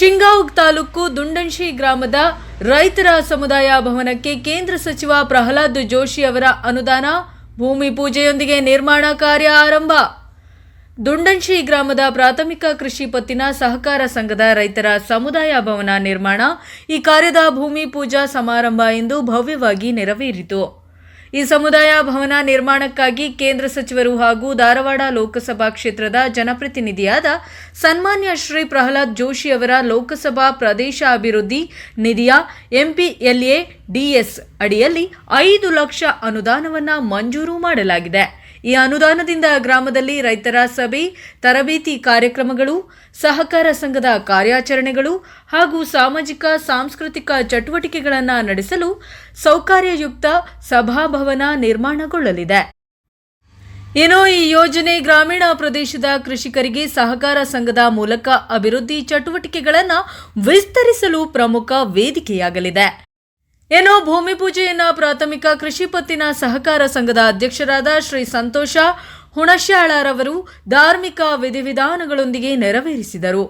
ಶಿಂಗಾವ್ ತಾಲೂಕು ದುಂಡನ್ಶಿ ಗ್ರಾಮದ ರೈತರ ಸಮುದಾಯ ಭವನಕ್ಕೆ ಕೇಂದ್ರ ಸಚಿವ ಪ್ರಹ್ಲಾದ್ ಜೋಶಿ ಅವರ ಅನುದಾನ, ಭೂಮಿ ಪೂಜೆಯೊಂದಿಗೆ ನಿರ್ಮಾಣ ಕಾರ್ಯ ಆರಂಭ. ದುಂಡನ್ಶಿ ಗ್ರಾಮದ ಪ್ರಾಥಮಿಕ ಕೃಷಿ ಪತ್ತಿನ ಸಹಕಾರ ಸಂಘದ ರೈತರ ಸಮುದಾಯ ಭವನ ನಿರ್ಮಾಣ, ಈ ಕಾರ್ಯದ ಭೂಮಿ ಪೂಜಾ ಸಮಾರಂಭ ಎಂದು ಭವ್ಯವಾಗಿ ನೆರವೇರಿತು. ಈ ಸಮುದಾಯ ಭವನ ನಿರ್ಮಾಣಕ್ಕಾಗಿ ಕೇಂದ್ರ ಸಚಿವರು ಹಾಗೂ ಧಾರವಾಡ ಲೋಕಸಭಾ ಕ್ಷೇತ್ರದ ಜನಪ್ರತಿನಿಧಿಯಾದ ಸನ್ಮಾನ್ಯ ಶ್ರೀ ಪ್ರಹ್ಲಾದ್ ಜೋಶಿ ಅವರ ಲೋಕಸಭಾ ಪ್ರದೇಶ ಅಭಿವೃದ್ಧಿ ನಿಧಿಯ ಎಂಪಿಎಲ್ಎ ಡಿಎಸ್ ಅಡಿಯಲ್ಲಿ ಐದು ಲಕ್ಷ ಅನುದಾನವನ್ನು ಮಂಜೂರು ಮಾಡಲಾಗಿದೆ. ಈ ಅನುದಾನದಿಂದ ಗ್ರಾಮದಲ್ಲಿ ರೈತರ ಸಭೆ, ತರಬೇತಿ ಕಾರ್ಯಕ್ರಮಗಳು, ಸಹಕಾರ ಸಂಘದ ಕಾರ್ಯಾಚರಣೆಗಳು ಹಾಗೂ ಸಾಮಾಜಿಕ, ಸಾಂಸ್ಕೃತಿಕ ಚಟುವಟಿಕೆಗಳನ್ನು ನಡೆಸಲು ಸೌಕರ್ಯಯುಕ್ತ ಸಭಾಭವನ ನಿರ್ಮಾಣಗೊಳ್ಳಲಿದೆ. ಏನೋ ಈ ಯೋಜನೆ ಗ್ರಾಮೀಣ ಪ್ರದೇಶದ ಕೃಷಿಕರಿಗೆ ಸಹಕಾರ ಸಂಘದ ಮೂಲಕ ಅಭಿವೃದ್ಧಿ ಚಟುವಟಿಕೆಗಳನ್ನು ವಿಸ್ತರಿಸಲು ಪ್ರಮುಖ ವೇದಿಕೆಯಾಗಲಿದೆ. ಏನೋ ಭೂಮಿ ಪೂಜೆಯನ್ನ ಪ್ರಾಥಮಿಕ ಕೃಷಿ ಪತ್ತಿನ ಸಹಕಾರ ಸಂಘದ ಅಧ್ಯಕ್ಷರಾದ ಶ್ರೀ ಸಂತೋಷ ಹುಣಶ್ಯಾಳರವರು ಧಾರ್ಮಿಕ ವಿಧಿವಿಧಾನಗಳೊಂದಿಗೆ ನೆರವೇರಿಸಿದರು.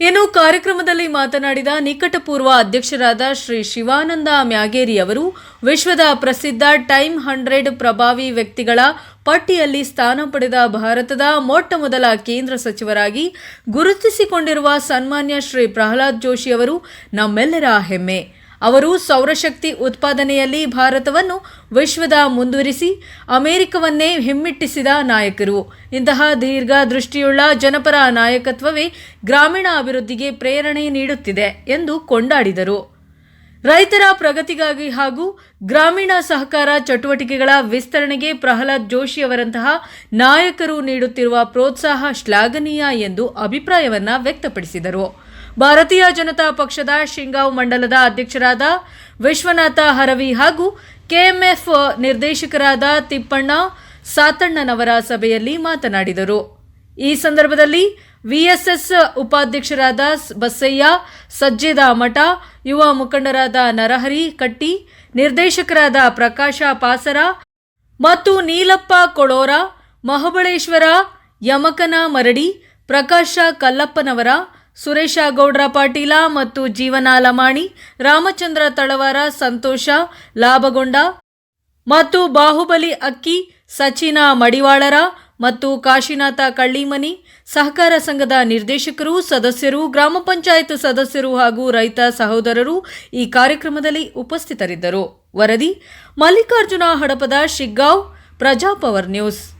ಏನು ಕಾರ್ಯಕ್ರಮದಲ್ಲಿ ಮಾತನಾಡಿದ ನಿಕಟಪೂರ್ವ ಅಧ್ಯಕ್ಷರಾದ ಶ್ರೀ ಶಿವಾನಂದ ಮ್ಯಾಗೇರಿ ಅವರು, ವಿಶ್ವದ ಪ್ರಸಿದ್ಧ ಟೈಮ್ ಹಂಡ್ರೆಡ್ ಪ್ರಭಾವಿ ವ್ಯಕ್ತಿಗಳ ಪಟ್ಟಿಯಲ್ಲಿ ಸ್ಥಾನ ಪಡೆದ ಭಾರತದ ಮೊಟ್ಟ ಮೊದಲ ಕೇಂದ್ರ ಸಚಿವರಾಗಿ ಗುರುತಿಸಿಕೊಂಡಿರುವ ಸನ್ಮಾನ್ಯ ಶ್ರೀ ಪ್ರಹ್ಲಾದ್ ಜೋಶಿ ಅವರು ನಮ್ಮೆಲ್ಲರ ಹೆಮ್ಮೆ. ಅವರು ಸೌರಶಕ್ತಿ ಉತ್ಪಾದನೆಯಲ್ಲಿ ಭಾರತವನ್ನು ವಿಶ್ವದ ಮುಂದುವರಿಸಿ ಅಮೆರಿಕವನ್ನೇ ಹಿಮ್ಮೆಟ್ಟಿಸಿದ ನಾಯಕರು. ಇಂತಹ ದೀರ್ಘ ದೃಷ್ಟಿಯುಳ್ಳ ಜನಪರ ನಾಯಕತ್ವವೇ ಗ್ರಾಮೀಣ ಅಭಿವೃದ್ಧಿಗೆ ಪ್ರೇರಣೆ ನೀಡುತ್ತಿದೆ ಎಂದು ಕೊಂಡಾಡಿದರು. ರೈತರ ಪ್ರಗತಿಗಾಗಿ ಹಾಗೂ ಗ್ರಾಮೀಣ ಸಹಕಾರ ಚಟುವಟಿಕೆಗಳ ವಿಸ್ತರಣೆಗೆ ಪ್ರಹ್ಲಾದ್ ಜೋಶಿ ಅವರಂತಹ ನಾಯಕರು ನೀಡುತ್ತಿರುವ ಪ್ರೋತ್ಸಾಹ ಶ್ಲಾಘನೀಯ ಎಂದು ಅಭಿಪ್ರಾಯವನ್ನ ವ್ಯಕ್ತಪಡಿಸಿದರು. ಭಾರತೀಯ ಜನತಾ ಪಕ್ಷದ ಶಿಂಗಾವ್ ಮಂಡಲದ ಅಧ್ಯಕ್ಷರಾದ ವಿಶ್ವನಾಥ ಹರವಿ ಹಾಗೂ ಕೆಎಂಎಫ್ ನಿರ್ದೇಶಕರಾದ ತಿಪ್ಪಣ್ಣ, ಸಾತಣ್ಣನವರ ಸಭೆಯಲ್ಲಿ ಮಾತನಾಡಿದರು. ಈ ಸಂದರ್ಭದಲ್ಲಿ ವಿಎಸ್ಎಸ್ ಉಪಾಧ್ಯಕ್ಷರಾದ ಬಸಯ್ಯ, ಸಜ್ಜೆದ ಮಠ, ಯುವ ಮುಖಂಡರಾದ ನರಹರಿ ಕಟ್ಟಿ, ನಿರ್ದೇಶಕರಾದ ಪ್ರಕಾಶ ಪಾಸರ ಮತ್ತು ನೀಲಪ್ಪ ಕೊಳೋರ ಮಹಾಬಳೇಶ್ವರ, ಯಮಕನ ಮರಡಿ, ಪ್ರಕಾಶ ಕಲ್ಲಪ್ಪನವರ, ಸುರೇಶ ಗೌಡ್ರ ಪಾಟೀಲ ಮತ್ತು ಜೀವನ ಲಮಾಣಿ, ರಾಮಚಂದ್ರ ತಳವಾರ ಸಂತೋಷ, ಲಾಭಗೊಂಡ ಮತ್ತು ಬಾಹುಬಲಿ ಅಕ್ಕಿ, ಸಚಿನ ಮಡಿವಾಳರ ಮತ್ತು ಕಾಶಿನಾಥ ಕಳ್ಳಿಮನಿ, ಸಹಕಾರ ಸಂಘದ ನಿರ್ದೇಶಕರು, ಸದಸ್ಯರು, ಗ್ರಾಮ ಪಂಚಾಯತ್ ಸದಸ್ಯರು ಹಾಗೂ ರೈತ ಸಹೋದರರು ಈ ಕಾರ್ಯಕ್ರಮದಲ್ಲಿ ಉಪಸ್ಥಿತರಿದ್ದರು. ವರದಿ ಮಲ್ಲಿಕಾರ್ಜುನ ಹಡಪದ ಶಿಗ್ಗಾಂವ್, ಪ್ರಜಾಪವರ್ ನ್ಯೂಸ್.